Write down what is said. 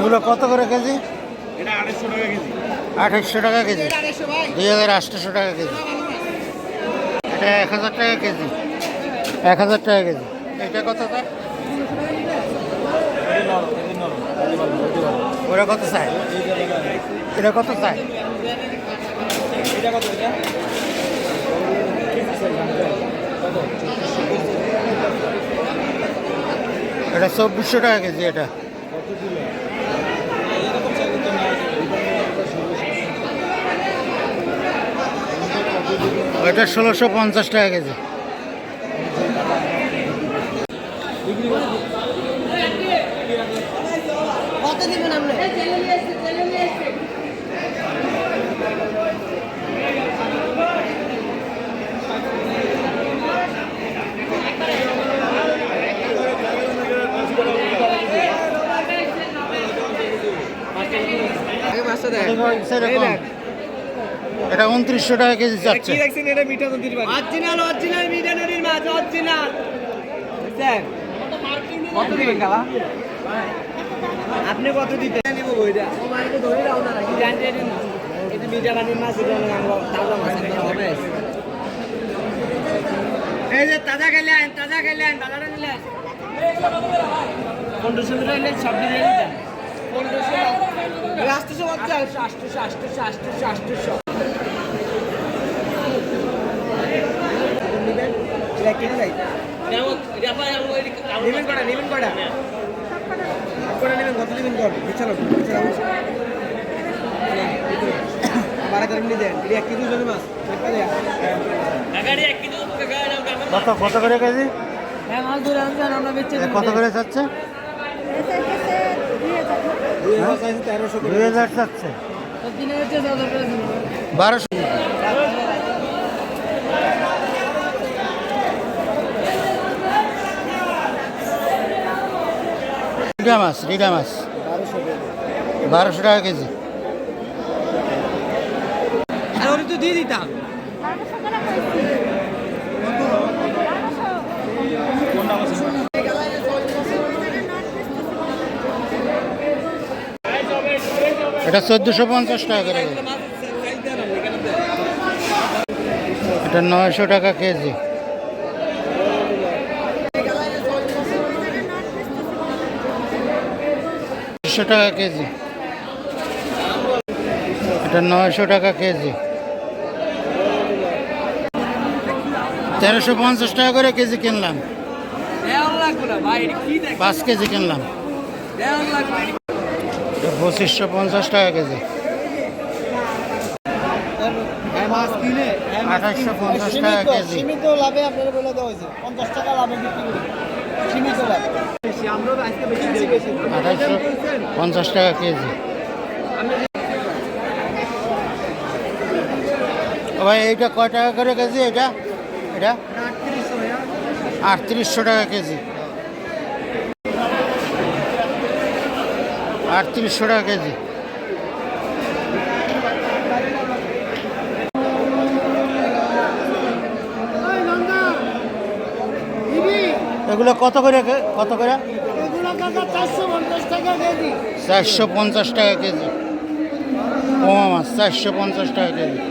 এগুলো কত করে কেজি? এটা টাকা কেজি। আঠাশশো টাকা কেজি। দুই হাজার আটশোশো টাকা কেজি। এটা এক হাজার টাকা কেজি। এক হাজার টাকা কেজি। এটা কত স্যার? ওরা কত চাই এটা কত চাই এটা এটা চব্বিশশো টাকা কেজি এটা। এটা ষোলোশো পঞ্চাশ টাকা কেজি। দিবেন আপনি? এটা উনত্রিশশো টাকা কেজি যাচ্ছে এটা মিঠা নদীর বাড়ি। অরিজিনাল অরিজিনাল মিডিয়া নদীর মাছ অরিজিনাল স্যার কত দিবেন কালা আপনি কত দিতে নিব বইটা ও ধরে দাও না কি জানতে এটা মিডিয়া নদীর মাছ এটা আমরা তাজা মাছ হবে এই যে তাজা খেলে আইন তাজা খেলে আইন বাজারে নিলে আইন পনেরোশো করে এলে সব দিয়ে দিতেন পনেরোশো। আটশোশো আটশোশো আটশোশো আটশোশো আটশোশো আটশোশো এটা কিনে যাই নিবেন কটা নিবেন কটা? কটা নিবেন? কত নিবেন কর? বিছানো বিছানো। বারো করে নিয়ে দেন। এক কেজি ওজনের মাছ? কত কত করে কেজি? হ্যাঁ কত করে যাচ্ছে? দুই হাজার করে বারোশো। রিডা মাছ রিডা মাছ। বারোশো টাকা কেজি। তো দিয়ে দিতাম। এটা চোদ্দোশো পঞ্চাশ টাকা করে। এটা নয়শো টাকা কেজি। দুশো টাকা কেজি। এটা নয়শো টাকা কেজি। তেরোশো পঞ্চাশ টাকা করে কেজি কিনলাম। পাঁচ কেজি কিনলাম। পঁচিশশো পঞ্চাশ টাকা কেজি। আঠাশশো পঞ্চাশ টাকা কেজি। সীমিত লাভে আপনারা বলে দেওয়া হয়েছে। পঞ্চাশ টাকা লাভে বিক্রি করি। সীমিত লাভ। আঠাশশো পঞ্চাশ টাকা কেজি। ভাই, এইটা কয় টাকা করে কেজি এটা? এটা? আটত্রিশশো টাকা কেজি। আটত্রিশশো টাকা কেজি। এগুলো কত করে কত করে? চারশো পঞ্চাশ টাকা কেজি। পোমা মাছ চারশো পঞ্চাশ টাকা কেজি।